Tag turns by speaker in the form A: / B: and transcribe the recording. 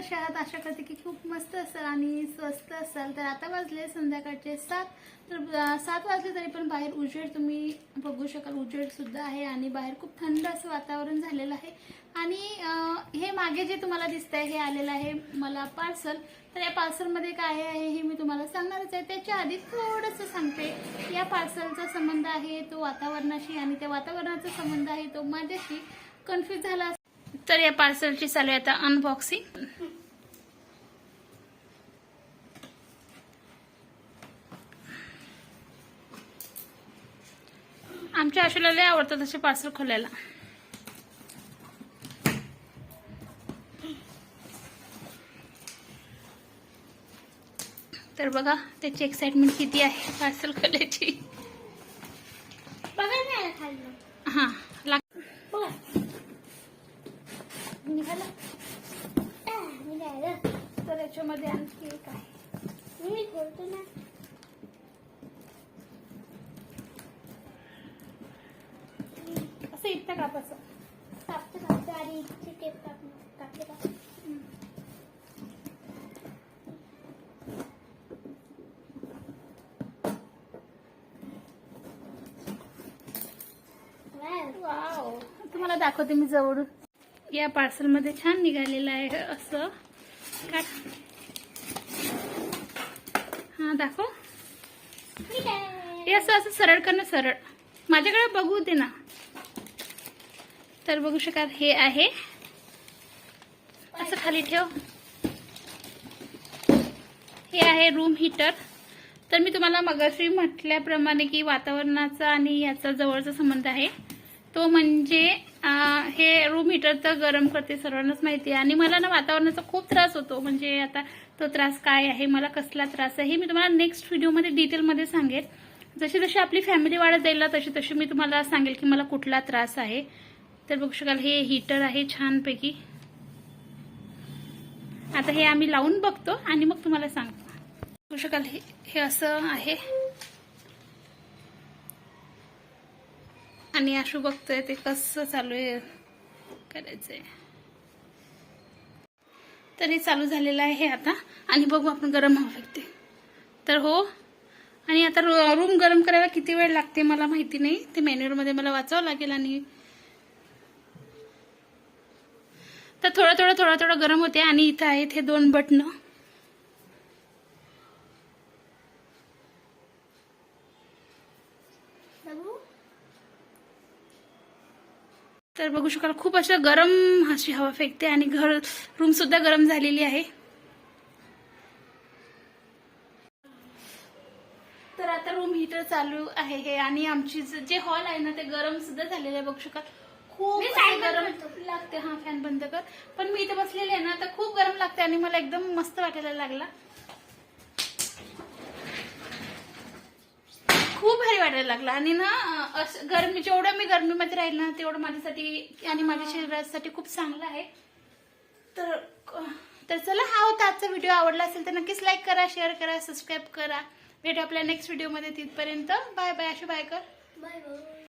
A: कशा आहात आशा करते की खूप मस्त असाल आणि स्वस्त असाल तर आता वाजले संध्याकाळचे सात. तर सात वाजले तरी पण बाहेर उजेड तुम्ही बघू शकाल उजेड सुद्धा आहे आणि बाहेर खूप थंड असं वातावरण झालेलं आहे. आणि हे मागे जे तुम्हाला दिसतंय हे आलेलं आहे मला पार्सल. तर या पार्सलमध्ये काय आहे हे मी तुम्हाला सांगणारच आहे. त्याच्या आधी थोडंसं सांगते. या पार्सलचा संबंध आहे तो वातावरणाशी आणि त्या वातावरणाचा संबंध आहे तो माझ्याशी. कन्फ्युज झाला तर या पार्सलची चालू आहे आता अनबॉक्सिंग आमच्या आशूला लय आवडतं तसे पार्सल खोलायला. तर बघा त्याची एक्साइटमेंट किती आहे पार्सल खोलायची.
B: बघा
A: हा लाग
B: बघा निघालं आ, निघालं
A: तर याच्यामध्ये आणखी एक आहे.
B: मी खोलतो ना.
A: असं इतकं कापाचं
B: कापते कापते आणि इथे टेप काप वाव.
A: वाव तुम्हाला दाखवते मी जवळून. या पार्सलमध्ये छान निघालेलं आहे असं. काढ हा दाखव. हे असं असं सरळ करणं सरळ। माझ्याकडे बघू दे ना। तर बघू शकाल हे आहे। असं खाली ठेव। हे आहे रूम हीटर तर मी तुम्हाला मगाशी म्हटल्याप्रमाणे की वातावरणाचा आणि याचा जवळचा संबंध आहे. तो म्हणजे हे रूम हीटर तर गरम करते सर्वांनाच माहिती आहे. आणि मला ना वातावरणाचा खूप त्रास होतो. म्हणजे आता तो त्रास काय आहे मला कसला त्रास आहे हे मी तुम्हाला नेक्स्ट व्हिडिओमध्ये डिटेलमध्ये सांगेल. जशी जशी आपली फॅमिली वाढत जाईल तशी तशी मी तुम्हाला सांगेल की मला कुठला त्रास आहे. तर बघू शकाल हे हीटर आहे छानपैकी. आता हे आम्ही लावून बघतो आणि मग तुम्हाला सांगतो. बघू शकाल हे हे असं आहे. आणि आशू बघतोय ते कसं चालू आहे करायचंय. तर हे चालू झालेलं आहे आता. आणि बघू आपण गरम हवं लागते तर हो आणि आता रू- रूम गरम करायला किती वेळ लागते मला माहिती नाही. ते मेन्युअरमध्ये मला वाचावं लागेल आणि तर थोडं थोडं थोडं थोडं गरम होते आणि इथं आहेत हे दोन बटणं.
B: बघू
A: तर बघू शकाल खूप असं गरम अशी हवा फेकते आणि घर रूम सुद्धा गरम झालेली आहे. तर आता रूम हीटर चालू आहे हे आणि आमची ज- हॉल आहे ना ते गरम सुद्धा झालेलं आहे बघू शकाल. खूप गरम. लागते हा फॅन बंद कर. पण मी इथे बसलेले आहे ना तर खूप गरम लागते आणि मला एकदम मस्त वाटायला लागला. वाटायला लागला. आणि ना असं गरमी जेवढं मी गरमीमध्ये राहील ना तेवढं माझ्यासाठी आणि माझ्या शरीरासाठी खूप चांगलं आहे. तर तर चला हा होता आजचा व्हिडिओ. आवडला असेल तर नक्कीच लाईक करा शेअर करा सबस्क्राईब करा. भेटू आपल्या नेक्स्ट व्हिडिओमध्ये तिथपर्यंत. बाय बाय अशी बाय कर
B: बाय बाय